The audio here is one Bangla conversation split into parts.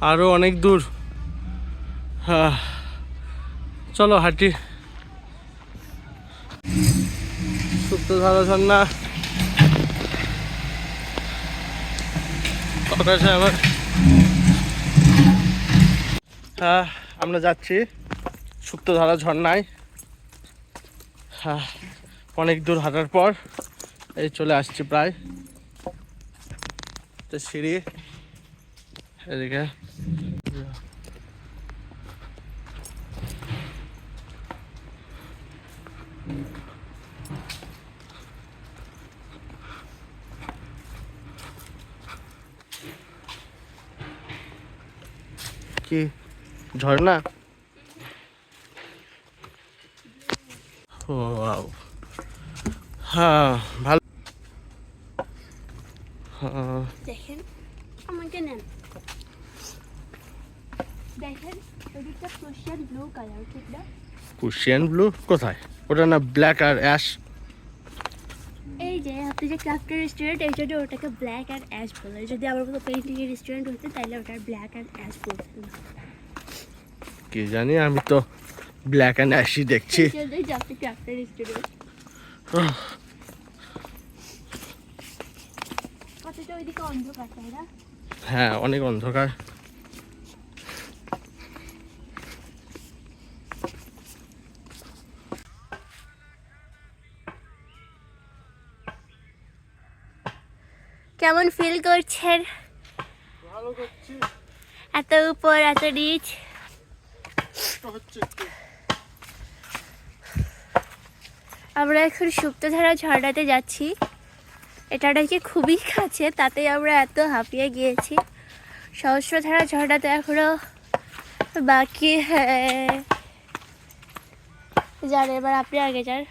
আরও অনেক দূর। চলো হাঁটি। সুপ্ত ধারা ঝর্ণা আকাশে আমার। হ্যাঁ আমরা যাচ্ছি সুপ্ত সুপ্তধারা ঝর্ণায় হ্যাঁ অনেক দূর হাঁটার পর এই চলে আসছি প্রায়। সিঁড়ি। এদিকে। কি ঝর্ণা? ও হ্যাঁ ভালো। হ্যাঁ। দেখেন আমাকে নেন। দেখেন ওদিকটা প্রশিয়ান ব্লু কালার ঠিক না? কুশিয়ান ব্লু কোথায়? ওটা না ব্ল্যাক আর অ্যাশ এই যে আপনি যে ক্রাফটের রেস্টুরেন্ট এই জন্য ওটাকে ব্ল্যাক অ্যাশ বলে। যদি আমার মতো পেন্টিংয়ের রেস্টুরেন্ট হতো তাহলে ওটার ব্ল্যাক অ্যাশ বলতেন না কি জানি আমি তো ব্ল্যাক অ্যান্ড অ্যাশই দেখছি। আপনি ক্রাফটের রেস্টুরেন্ট অন্ধকার হ্যাঁ অনেক অন্ধকার। কেমন ফিল করছেন? এত উপর এত নিচ? হচ্ছে আমরা এখন সুপ্তধারা ঝর্ণাতে যাচ্ছি। এটা নাকি খুবই কাছে তাতে আমরা এত হাঁপিয়ে গিয়েছি। সহস্রধারা ঝর্ণাতে এখনও বাকি হ্যাঁ। যান এবার আপনি আগে যান।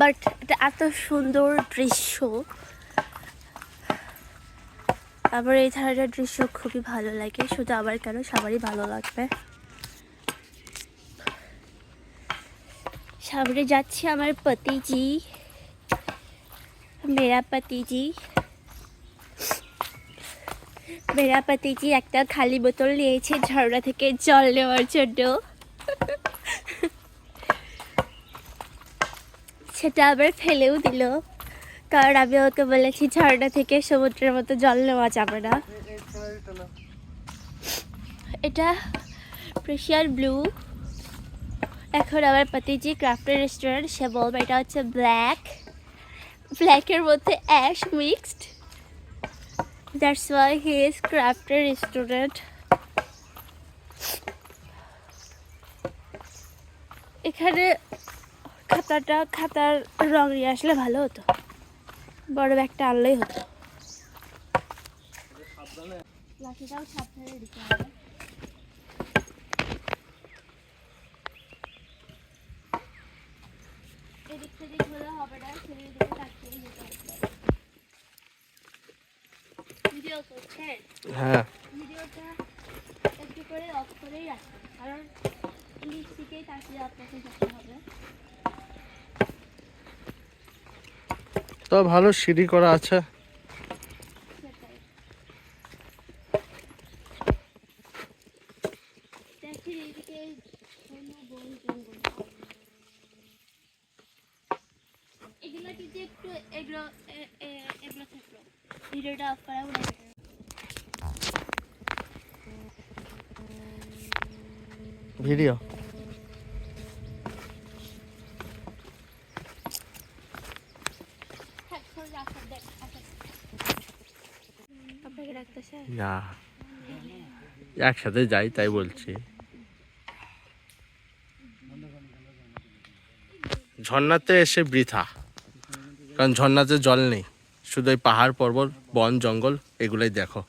বাট এটা এত সুন্দর দৃশ্য। আমার এই ধারাটার দৃশ্য খুবই ভালো লাগে, শুধু আমার কেন সবারই ভালো লাগবে। সামনে যাচ্ছে আমার পতিজি, মেরা পতিজি। মেরা পতিজি একটা খালি বোতল নিয়েছে ঝর্ণা থেকে জল নেওয়ার জন্য। সেটা আবার ফেলেও দিল। কারণ আমি ওকে বলেছি, ঝর্ণা থেকে সমুদ্রের মতো জল নেওয়া যাবে না। এটা প্রেশিয়ার ব্লু এখন আমার পতিজি ক্রাফটের রেস্টুরেন্ট সে বলবে এটা হচ্ছে ব্ল্যাক ব্ল্যাকের মধ্যে ash mixed that's why he is ক্রাফটের restaurant এখানে খাতাটা খাতার রং নিয়ে আসলে ভালো হতো। বড় ব্যাগটা আনলেই হতো। লাঠিটাও সাবধানে দিতে হবে। এদিক সেদিক হলে হবে না সেদিক দিকে তাকিয়েই যেতে হবে। ভিডিও করছেন হ্যাঁ। ভিডিওটা একটু করে অফ করেই রাখবেন কারণ নিচ দিকেই তাকিয়ে আপনাকে যেতে হবে। তো ভালো সিঁড়ি করা আছে। এইদিকে কোনো বন জঙ্গল এগুলো কিন্তু একটু এগুলো এ- এ- এগুলো থাকল ভিডিওটা অফ করা মনে হয় ভিডিও থাক, শোন, রাখো, দেখ, আসো। আপনাকে রাখতেছে একসাথে যাই, তাই বলছি। ঝর্ণাতে এসে বৃথা, কারণ ঝর্ণাতে জল নেই। শুধু এই পাহাড়, পর্বত, বন, জঙ্গল, এগুলোই দেখো।